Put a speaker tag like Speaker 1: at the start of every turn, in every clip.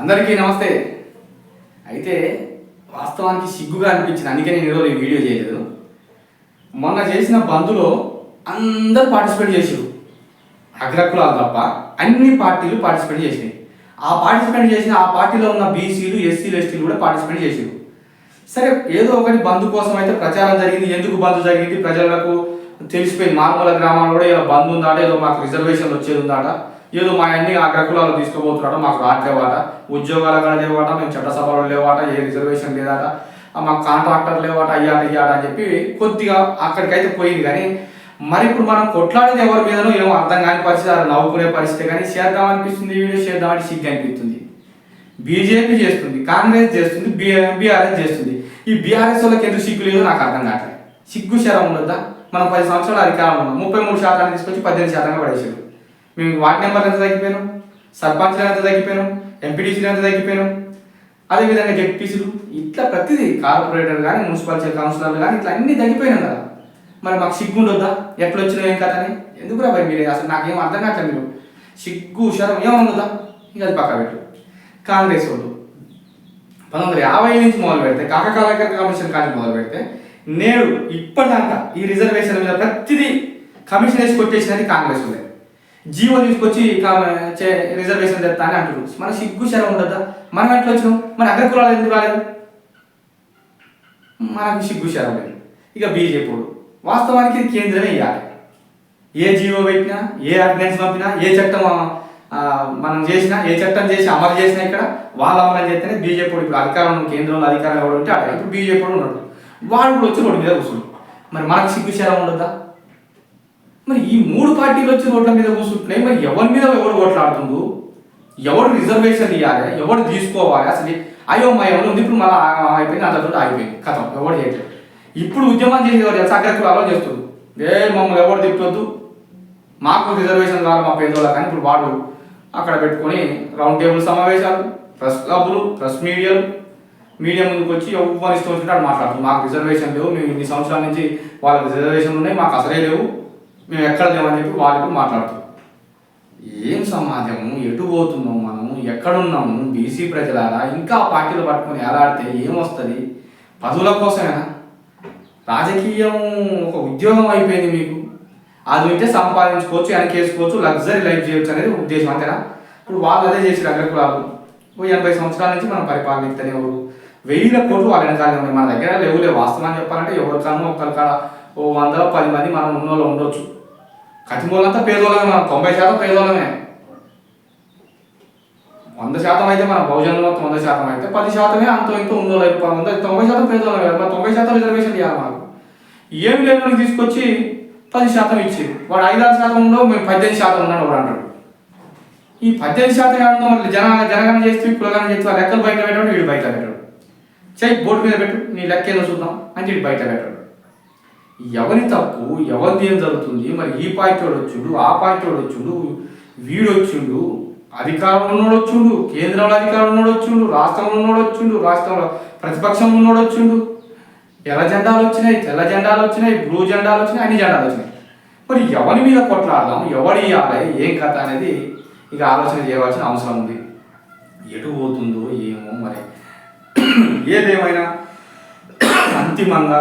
Speaker 1: అందరికీ నమస్తే. అయితే వాస్తవానికి సిగ్గుగా అనిపించింది. అందుకే నేను ఈరోజు ఈ వీడియో చేయలేదు. మొన్న చేసిన బంద్లో అందరూ పార్టిసిపేట్ చేసారు అగ్రకులాలు తప్ప అన్ని పార్టీలు పార్టిసిపేట్ చేసినాయి. ఆ పార్టిసిపేట్ చేసిన ఆ పార్టీలో ఉన్న బీసీలు ఎస్సీలు ఎస్టీలు కూడా పార్టిసిపేట్ చేసారు సరే ఏదో ఒకటి బంధు కోసం అయితే ప్రచారం జరిగింది. ఎందుకు బంధు జరిగింది? ప్రజలకు తెలిసిపోయింది. మారుమూల గ్రామాల్లో కూడా ఏదో బంధు ఉందాట ఏదో మాకు రిజర్వేషన్ వచ్చేది ఉందాట. ఏదో మా అన్ని అగ్రకులాలు తీసుకుపోతున్నాడు మాకు రాట్లేవాట ఉద్యోగాలు కూడా లేవాట మేము చట్టసభలో లేవాట ఏ రిజర్వేషన్ లేదాట మాకు కాంట్రాక్టర్ లేవాట అయ్యాట అయ్యాట అని చెప్పి కొద్దిగా అక్కడికైతే పోయింది. కానీ మరి ఇప్పుడు మనం కొట్లాడేది ఎవరి మీదనో ఏమో అర్థం కాని పరిస్థితి అది నవ్వుకునే పరిస్థితి. కానీ చేద్దాం అనిపిస్తుంది వీడియో చేద్దామని సిగ్గు అనిపిస్తుంది. బీజేపీ చేస్తుంది కాంగ్రెస్ చేస్తుంది బీఆర్ఎస్ చేస్తుంది. ఈ బీఆర్ఎస్ వాళ్ళకి ఎందుకు సిగ్గు లేదో నాకు అర్థం కావట్లేదు. సిగ్గు శరం ఉండొద్దా మనం పది సంవత్సరాలు అధికారంలో ఉన్నాం. ముప్పై మూడు శాతాన్ని తీసుకొచ్చి పద్దెనిమిది శాతంగా పడేసాడు మేము వార్డు నెంబర్లు ఎంత తగ్గిపోయినాం? సర్పంచ్లు ఎంత తగ్గిపోయినాం? ఎంపీటీసీలు ఎంత తగ్గిపోయినాం? అదేవిధంగా జెడ్పీసీలు ఇట్లా ప్రతిదీ కార్పొరేటర్ కానీ మున్సిపాలిటీ కౌన్సిలర్లు కానీ ఇట్లా అన్ని తగ్గిపోయినాం కదా. మరి మాకు సిగ్గు ఉండొద్దా ఎట్లా వచ్చినా ఏం కదా అని ఎందుకు రా మీరు? మీరే అసలు నాకేం అర్థం కావట్లేదు మీరు. సిగ్గు శరం ఏముండదా ఇంకా అది పక్క పెట్టు. కాంగ్రెస్ వాళ్ళు పంతొమ్మిది వందల యాభై నుంచి మొదలు పెడితే కాకకాల కమిషన్ కానీ మొదలు పెడితే నేడు ఇప్పటిదాకా ఈ రిజర్వేషన్ మీద ప్రతిదీ కమిషన్ వేసి కొట్టేసినది కాంగ్రెస్ వాళ్ళే. జీవో తీసుకొచ్చి చే- రిజర్వేషన్ తెస్తా అని అంటారు మన సిగ్గు శరం ఉండద్దా? మనం ఎట్లా వచ్చినాం? మన అగ్రకులాలు ఎందుకు రాలేదు? మనకు సిగ్గు శరం లేదు. ఇక బీజేపీ వాస్తవానికి కేంద్రమే ఇవ్వాలి ఏ జీవో పెట్టినా ఏ ఆర్డినెన్స్ పంపినా ఏ చట్టం మనం చేసినా ఏ చట్టం చేసి అమలు చేసినా ఇక్కడ వాళ్ళ అమలు చేస్తేనే బీజేపీ ఇప్పుడు అధికారం కేంద్రంలో అధికారం ఎవరు ఉంటే అక్కడ ఇప్పుడు బీజేపీ ఉన్నాడు. వాడు కూడా వచ్చి రోడ్డు మీద కూర్చున్నాడు. మరి మనకు సిగ్గు శరం ఉండదా మరి ఈ మూడు పార్టీలు వచ్చి రోడ్ల మీద కూర్చుంటున్నాయి మరి ఎవరి మీద ఎవరు ఓట్లాడుతుండు ఎవరు రిజర్వేషన్ ఇవ్వాలి ఎవరు తీసుకోవాలి? అసలు అయోమయం ఉంది. ఇప్పుడు మళ్ళీ అయిపోయింది అంతతో ఆగిపోయింది. కథం. ఎవరు చేయట్లేదు. ఇప్పుడు ఉద్యమం చేసేవారు తెలుసా? అలా చేస్తుంది ఏ మమ్మల్ని ఎవరు తిప్పొద్దు మాకు రిజర్వేషన్ కావాలి మా పేదోళ్ళ కానీ ఇప్పుడు వాడు అక్కడ పెట్టుకొని రౌండ్ టేబుల్ సమావేశాలు ప్రెస్ క్లబ్లు ప్రెస్ మీడియాలు మీడియా ముందుకు వచ్చి ఎవరు ఇష్టం వచ్చినట్టు మాట్లాడుతుంది. మాకు రిజర్వేషన్ లేవు. మేము ఇన్ని సంవత్సరాల నుంచి వాళ్ళకి రిజర్వేషన్ ఉన్నాయి. మాకు అసలే లేవు. మేము ఎక్కడ లేమని చెప్పి వాళ్ళు మాట్లాడుతారు ఏం సమాజము? ఎటు పోతున్నాం మనము? ఎక్కడున్నాము? బీసీ ప్రజలారా? ఇంకా పార్టీలు పట్టుకొని ఎలాడితే ఏమొస్తుంది? పదవుల కోసమేనా? రాజకీయం ఒక ఉద్యోగం అయిపోయింది మీకు. అది ఉంటే సంపాదించుకోవచ్చు వెనకేసుకోవచ్చు లగ్జరీ లైఫ్ చేయొచ్చు అనేది ఉద్దేశం అంతేనా? ఇప్పుడు వాళ్ళు అదే చేసి అగ్రకులాలు. ఓ ఎనభై సంవత్సరాల నుంచి మనం పరిపాలన ఎవరు? వెయ్యిల కోట్లు వాళ్ళ వెనకాలనే ఉన్నాయి. మన దగ్గర లేవు లేవు వాస్తవాన్ని చెప్పాలంటే ఎవరికన్నా ఒకరికాడ ఓ వందల పది మంది మనం ఉన్నోళ్ళు ఉండొచ్చు. కతిమూలంతా పేదోళమే మనం తొంభై శాతం పేదోళమే వంద శాతం అయితే మన బహుజనులు మొత్తం వంద శాతం అయితే పది శాతమే అంత ఇంత ఉందో లేదు వంద తొంభై శాతం పేదోళమే కదా. మరి తొంభై శాతం రిజర్వేషన్ ఇవ్వాలి మనకు ఏమి లేని తీసుకొచ్చి పది శాతం ఇచ్చి వాడు ఐదారు శాతం ఉండవు మేము పద్దెనిమిది శాతం ఉన్నాడు వాడు అంటాడు. ఈ పద్దెనిమిది శాతం ఏమన్నా మరి జన జనగణ చేస్తే కులగణన చేస్తూ ఆ లెక్కలు బయట పెట్టాడు వీడు బయట పెట్టాడు. చెయ్యి బోర్డు మీద పెట్టు నీ లెక్క ఏదో చూద్దాం అంటే వీడు బయట పెట్టాడు. ఎవరి తప్పు ఎవరిది ఏం జరుగుతుంది? మరి ఈ పార్టీ వాడు వచ్చిండు ఆ పార్టీ వాడు వచ్చిండు వీడు వచ్చిండు అధికారంలో ఉన్నోడు వచ్చిండు కేంద్రంలో అధికారంలో ఉన్నోడు వచ్చిండు రాష్ట్రంలో ఉన్నోడు వచ్చిండు రాష్ట్రంలో ప్రతిపక్షంలో ఉన్నోడు వచ్చిండు. ఎర్ర జెండాలు వచ్చినాయి తెల్ల జెండాలు వచ్చినాయి బ్లూ జెండాలు వచ్చినాయి అన్ని జెండాలు వచ్చినాయి. మరి ఎవరి మీద కొట్లాడదాం? ఎవడు ఇవ్వాలి ఏం కథ అనేది ఇక ఆలోచన చేయవలసిన అవసరం ఉంది. ఎటు పోతుందో ఏమో మరి. ఏదేమైనా అంతిమంగా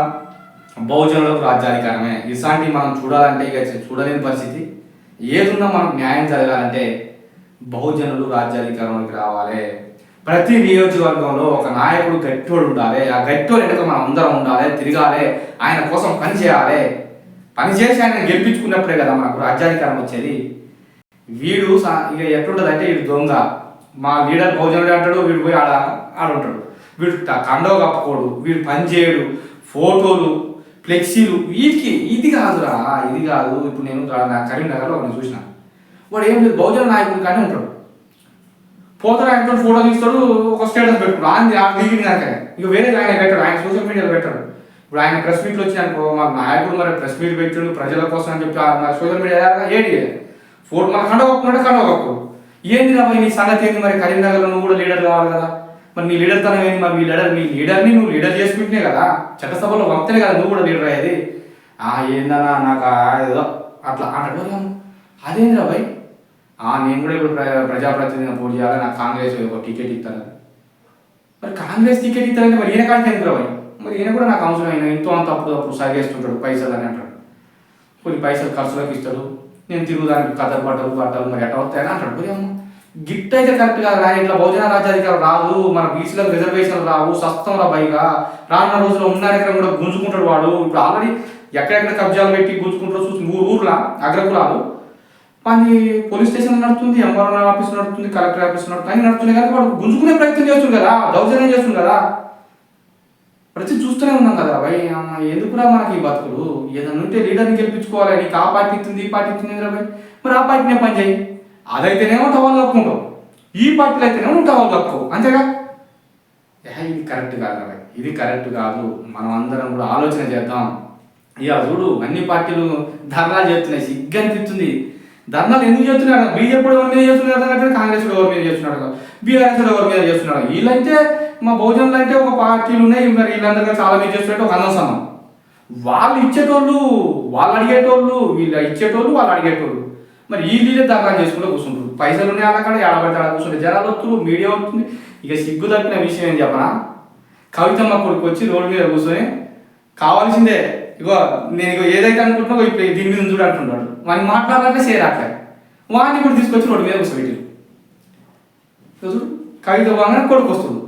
Speaker 1: బహుజనులకు రాజ్యాధికారమే. ఇలాంటి మనం చూడాలంటే ఇక చూడలేని పరిస్థితి. ఏదున్నా మనకు న్యాయం జరగాలంటే బహుజనులు రాజ్యాధికారంలోకి రావాలి. ప్రతి నియోజకవర్గంలో ఒక నాయకుడు గట్టోడు ఉండాలి. ఆ గట్టోడు వెనుక మనం అందరం ఉండాలి తిరగాలి ఆయన కోసం పని చేయాలి. పని చేసి ఆయన గెలిపించుకున్నప్పుడే కదా మనకు రాజ్యాధికారం వచ్చేది. వీడు సా- ఇక ఎట్లుంటుంది అంటే వీడు దొంగ. మా లీడర్ బహుజనుడు అంటాడు వీడు పోయి ఆడ ఆడుంటాడు. వీడు ట- కండవ కప్పుకోడు వీడు పని చేయడు ఫోటోలు ఫ్లెక్సీలు. వీటికి ఇది కాదురా ఇది కాదు. ఇప్పుడు నేను నా కరీంనగర్లో ఒకరిని చూసిన. వాడు ఏం లేదు బహుజన నాయకుడు కానీ ఉంటాడు. పోతాడు ఆయనతో ఫోటో తీస్తాడు ఒక స్టేటస్ పెట్టుకోడు ఆయన దిగిన ఇక వేరే ఆయన పెట్టాడు ఆయన సోషల్ మీడియాలో పెట్టాడు. ఇప్పుడు ఆయన ప్రెస్ మీట్లు వచ్చి అనుకో మా నాయకుడు మరి ప్రెస్ మీట్ పెట్టాడు ప్రజల కోసం అని చెప్పి ఆ సోషల్ మీడియా ఏంటి? ఫోటో మన కండ కప్పుకున్నాడు కండ ఏంది రాబోయే నీ సంగతి ఏంది మరి? కరీంనగర్లో నువ్వు కూడా లీడర్ కావాలి కదా. మరి నీ లీడర్ తనం ఏంది? మరి మీ లీడర్ నీ లీడర్ని నువ్వు లీడర్ చేసుకుంటున్నావు కదా చట్టసభలో పంపితేనే కదా నువ్వు కూడా లీడర్ అయ్యేది. ఆ ఏందన్నా నాకు ఏదో అట్లా అంటాను అదేంద్రా భయ్? ఆ నేను కూడా ఇప్పుడు ప్ర- ప్రజాప్రతినిధిగా పోటీ చేయాలి నాకు కాంగ్రెస్ ఒక టికెట్ ఇస్తారు మరి కాంగ్రెస్ టికెట్ ఇస్తారంటే మరి ఈయన కాడికి ఎందుకు మరి ఈయన కూడా నాకు అవసరం అయినా ఎంతో అంత అప్పుడు అప్పుడు సాగేస్తుంటాడు పైసలు అని అంటాడు. కొన్ని పైసలు ఖర్చులకు ఇస్తాడు నేను తిరుగుదానికి కథలు బట్టలు బట్టలు మరి ఎట్లా వస్తాయని అంటాడు. మరి గిఫ్ట్ అయితే కరెక్ట్ కాదు కానీ ఇట్లా బహుజన రాజ్యాధికారం రాదు మన బీసీలకు రిజర్వేషన్ రావు సస్తం రా పైగా. రానున్న రోజుల్లో దగ్గర కూడా గుంజుకుంటాడు వాడు. ఇప్పుడు ఆల్రెడీ ఎక్కడెక్కడ కబ్జాలు పెట్టి గుంజుకుంటారు చూసి ఊరు ఊర్లా అగ్రకులాలు. పని పోలీస్ స్టేషన్ నడుతుంది ఎంఆర్ఓ ఆఫీస్ నడుతుంది కలెక్టర్ ఆఫీస్ నడుతుంది అన్ని నడుస్తున్నాయి కానీ వాడు గుంజుకునే ప్రయత్నం చేస్తుంది కదా దౌర్జన్యం చేస్తుంది కదా. ప్రతి చూస్తూనే ఉన్నాం కదా భయ్ ఎందుకురా మనకి ఈ బతుకులు? ఏదైనా ఉంటే లీడర్ని గెలిపించుకోవాలి నీకు ఆ పార్టీ ఇస్తుంది ఈ పార్టీ ఇస్తుంది రా భయ్? మరి ఆ పార్టీనే పని చేయి. అదైతేనేమో టవల్ కప్పుకుంటావు. ఈ పార్టీలు అయితేనేమో టవల్ కప్పుకో అంతేగా? ఏ, ఇది కరెక్ట్ కాదు ఇది కరెక్ట్ కాదు. మనం అందరం కూడా ఆలోచన చేద్దాం. ఇక చూడు అన్ని పార్టీలు ధర్నాలు చేస్తున్నాయి. సిగ్గు అనిపిస్తుంది. ధర్నాలు ఎందుకు చేస్తున్నాడు బీజేపీ ఎవరి మీద చేస్తున్నాడు అంటే కాంగ్రెస్ ఎవరి మీద చేస్తున్నాడు బీఆర్ఎస్ ఎవరి మీద చేస్తున్నాడు వీళ్ళంటే మా బహుజనులు అంటే ఒక పార్టీలు ఉన్నాయి. మరి వీళ్ళందరూ చాలా మీద చేస్తున్నట్టు ఒక అందం వాళ్ళు ఇచ్చేటోళ్ళు వాళ్ళు అడిగేటోళ్ళు వీళ్ళు ఇచ్చేటోళ్ళు వాళ్ళు అడిగేటోళ్ళు. మరి ఈ వీళ్ళే దాకా చేసుకుంటూ కూర్చుంటారు. పైసలు ఉన్నాయి అక్కడ ఏడబడితే అలా కూర్చుంటే జనాలు వస్తున్నారు మీడియా వస్తుంది. ఇక సిగ్గు తప్పిన విషయం ఏం చెప్పనా? కవితమ్మ కొడుకు వచ్చి రోడ్డు మీద కూర్చొని కావాల్సిందే ఇగో నేను ఇగో ఏదైతే అనుకుంటున్నావు ఇప్పుడు దీని మీద చూడు అంటున్నాడు వాడిని మాట్లాడాలంటే సేర్ అట్లా. వాడిని ఇప్పుడు తీసుకొచ్చి రోడ్డు మీద కూర్చోబెట్టారు. చూడు కవిత బాగానే కొడుకు వస్తుంది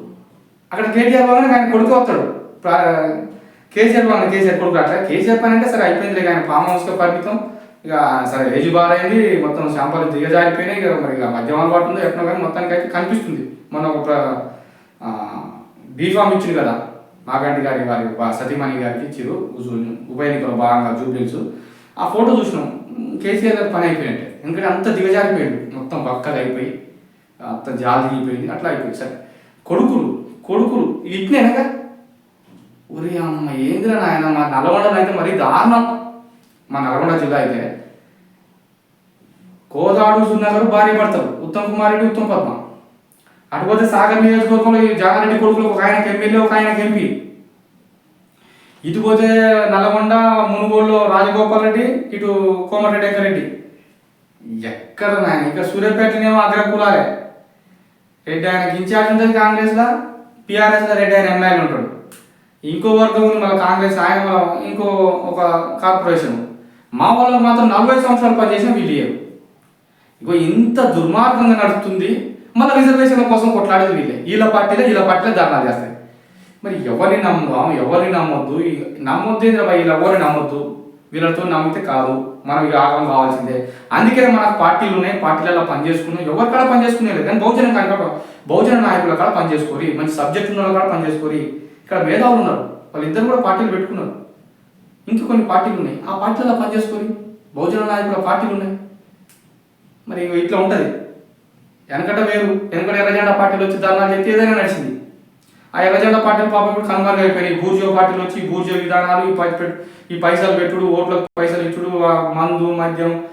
Speaker 1: అక్కడ కేటీఆర్ బాగానే ఆయన కొడుకు వస్తాడు. కేసీఆర్ బాగా కేసీఆర్ కొడుకు అట్లా కేసీఆర్ పని అంటే సరే అయిపోయింది కానీ ఫామ్ హౌస్కి పరిమితం. ఇక సరే ఏజ్ బారైంది మొత్తం శాంపాలు దిగజారిపోయినాయి. ఇక మరి ఇక మద్యం అలవాటు ఉందో ఎట్లా కానీ మొత్తానికి అయితే కనిపిస్తుంది. మన ఒక బీఫామ్ ఇచ్చింది కదా మాగంటి గారి వారి సతీమణి గారికి ఇచ్చారు ఉప ఎన్నికలో భాగంగా జూబ్లీస్ ఆ ఫోటో చూసినాం. కేసీఆర్ పని అయిపోయినట్టే. ఎందుకంటే అంత దిగజారిపోయాడు. మొత్తం బక్కలు అయిపోయి అంత జాలి అయిపోయింది అట్లా అయిపోయింది. సరే కొడుకులు కొడుకులు ఇట్నేనగా ఒరే అమ్మ ఏందిరా నాయన? మా నల్గొండలో అయితే మరీ దారుణం. మా నల్గొండ జిల్లా అయితే కోదాడు సున్నగారు భార్య భర్తలు ఉత్తమ్ కుమార్ రెడ్డి ఉత్తమ్ పద్మ. అటుపోతే సాగర్ నియోజకవర్గంలో ఈ జాగారెడ్డి కొడుకులు ఒక ఆయనకి ఎమ్మెల్యే ఒక ఆయనకి ఎంపీ. ఇటు పోతే నల్గొండ మునుగోడులో రాజగోపాల్ రెడ్డి ఇటు కోమటిరెడ్డి వెంకరెడ్డి ఎక్కడ నాయన ఇక సూర్యాపేటనేమో అగ్రకులాలే రెడ్డి ఆయనకి ఇన్ఛార్జ్ ఉంటుంది కాంగ్రెస్లో పిఆర్ఎస్లో రెడ్డి ఆయన ఎమ్మెల్యే ఉంటాడు. ఇంకో వర్గం ఉంది మళ్ళీ కాంగ్రెస్ ఆయన ఇంకో ఒక కార్పొరేషన్. మా వాళ్ళకి మాత్రం నలభై సంవత్సరాలు పనిచేసిన వీళ్ళు ఇగో ఇంత దుర్మార్గంగా నడుస్తుంది మళ్ళీ రిజర్వేషన్ల కోసం కొట్లాడేది వీళ్ళే. వీళ్ళ పార్టీలే వీళ్ళ పార్టీలే ధర్నా చేస్తాయి. మరి ఎవరిని నమ్ముదాం ఎవరిని నమ్మొద్దు? నమ్మొద్దు వీళ్ళ ఎవరిని నమ్మొద్దు? వీళ్ళతో నమ్మితే కాదు మనం ఇక ఆగం కావాల్సిందే. అందుకే మనకు పార్టీలు ఉన్నాయి పార్టీలలో పనిచేసుకున్నాం. ఎవరి కాడ పనిచేసుకునే లేదు. కానీ బహుజన కార్యక్రమ బహుజన నాయకుల కాడ పనిచేసుకోరి. మంచి సబ్జెక్ట్ ఉన్న వాళ్ళ కాడ పనిచేసుకోరి. ఇక్కడ మేధావులు ఉన్నారు. వాళ్ళిద్దరు కూడా పార్టీలు పెట్టుకున్నారు. ఇంకా కొన్ని పార్టీలు ఉన్నాయి. ఆ పార్టీలలో పనిచేసుకొని బహుజన నాయకుల పార్టీలు ఉన్నాయి. మరి ఇట్లా ఉంటుంది. వెనకట వేరు వెనకట ఎర్రజెండా పార్టీలు వచ్చి ధర్నా చెప్తే ఏదైనా నడిచింది. ఆ ఎర్రజెండా పార్టీలు పాపం కూడా కనుమరుగు అయిపోయినాయి. బూర్జో పార్టీలు వచ్చి బూర్జో విధానాలు ఈ పై- ఈ పైసలు పెట్టుడు ఓట్లకు పైసలు ఇచ్చుడు ఆ మందు మద్యం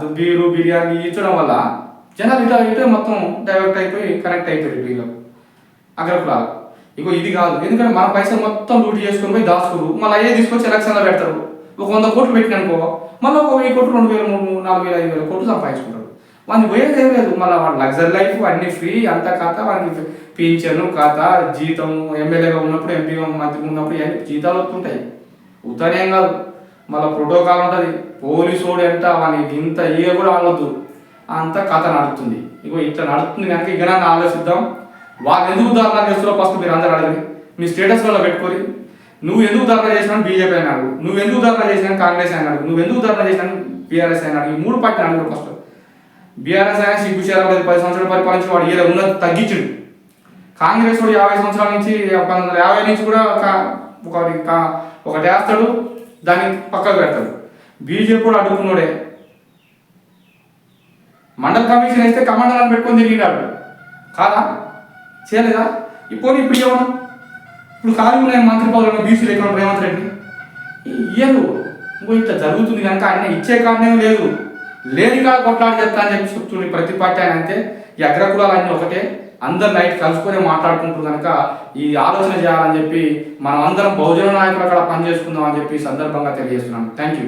Speaker 1: దు- బీరు బిర్యానీ ఇచ్చడం వల్ల జనాలు ఇట్లా ఇటే మొత్తం డైవర్ట్ అయిపోయి కనెక్ట్ అయిపోయారు వీళ్ళకు అగ్రకులాలు. ఇగో ఇది కాదు. ఎందుకంటే మన పైసలు మొత్తం లూటీ చేసుకొని పోయి దాచుకోరు. మళ్ళీ అయ్యే తీసుకొచ్చి ఎలక్షన్లో పెడతారు. ఒక వంద కోట్లు పెట్టిననుకో మళ్ళీ ఒక వెయ్యి కోట్లు రెండు వేలు మూడు నాలుగు వేల ఐదు వేల కోట్లు సంపాదించుకుంటారు. వాళ్ళు పోయేది ఏం లేదు. మళ్ళీ వాడు లగ్జరీ లైఫ్ అన్ని ఫ్రీ అంతా ఖాత వాడికి పింఛను ఖాత జీతం ఎమ్మెల్యేగా ఉన్నప్పుడు ఎంపీగా మంత్రి ఉన్నప్పుడు ఇవన్నీ జీతాలు వస్తుంటాయి. ఉత్తరేం కాదు. మళ్ళీ ప్రోటోకాల్ ఉంటుంది. పోలీసు వాడు ఎంత వానికి ఇంత ఏ కూడా ఆగొద్దు. అంత కథ నడుస్తుంది ఇగో ఇట్లా నడుస్తుంది కనుక ఇక నన్ను ఆలోచిద్దాం. వాళ్ళు ఎందుకు ధర్నా చేస్తున్నారో ఫస్ట్ మీరు అందరూ అడగండి. మీ స్టేటస్లలో పెట్టుకొని నువ్వు ఎందుకు ధర్నా చేసినావు బీజేపీ అన్నాడు నువ్వు ఎందుకు ధర్నా చేసినా కాంగ్రెస్ అన్నాడు నువ్వు ఎందుకు ధర్నా చేసినా బీఆర్ఎస్ అన్నాడు ఈ మూడు పార్టీలు అడుగు ఫస్ట్. బీఆర్ఎస్ అయినా సిగ్గు చేయాలి పది సంవత్సరాలు పరిపాలించి వాడు ఏదో ఉన్నది తగ్గించుడు. కాంగ్రెస్ వాడు యాభై సంవత్సరాల నుంచి పంతొమ్మిది వందల యాభై నుంచి కూడా ఒక- ఒకటి ఒకటి వేస్తాడు దాన్ని పక్కకు పెడతాడు. బీజేపీ కూడా అడ్డుకున్నాడే. మండల కమిషన్ వేస్తే కమాండర్లను పెట్టుకొని తిరిగినాడు కాదా? చేయలేదా? ఇప్పుడు ఇప్పుడు ఏమన్నా ఇప్పుడు ఖాళీ ఉన్నాయి మంత్రి పదవులను బీసీలు ఎక్కడ రేవంత్ రెడ్డి ఇయ్యదు ఇంకో ఇట్లా జరుగుతుంది కనుక ఆయన ఇచ్చే కారణం లేదు. లేని కాడ కొట్లాడి చెప్తా అని చెప్పి చెప్తుంది ప్రతి పార్టీ ఆయన అంతే ఈ అగ్రకులాలన్నీ ఒకటే. అందరు నైట్ కలుసుకొని మాట్లాడుకుంటూ కనుక ఈ ఆలోచన చేయాలని చెప్పి మనం అందరం బహుజన నాయకులు అక్కడ పనిచేసుకుందాం అని చెప్పి సందర్భంగా తెలియజేస్తున్నాను థ్యాంక్ యూ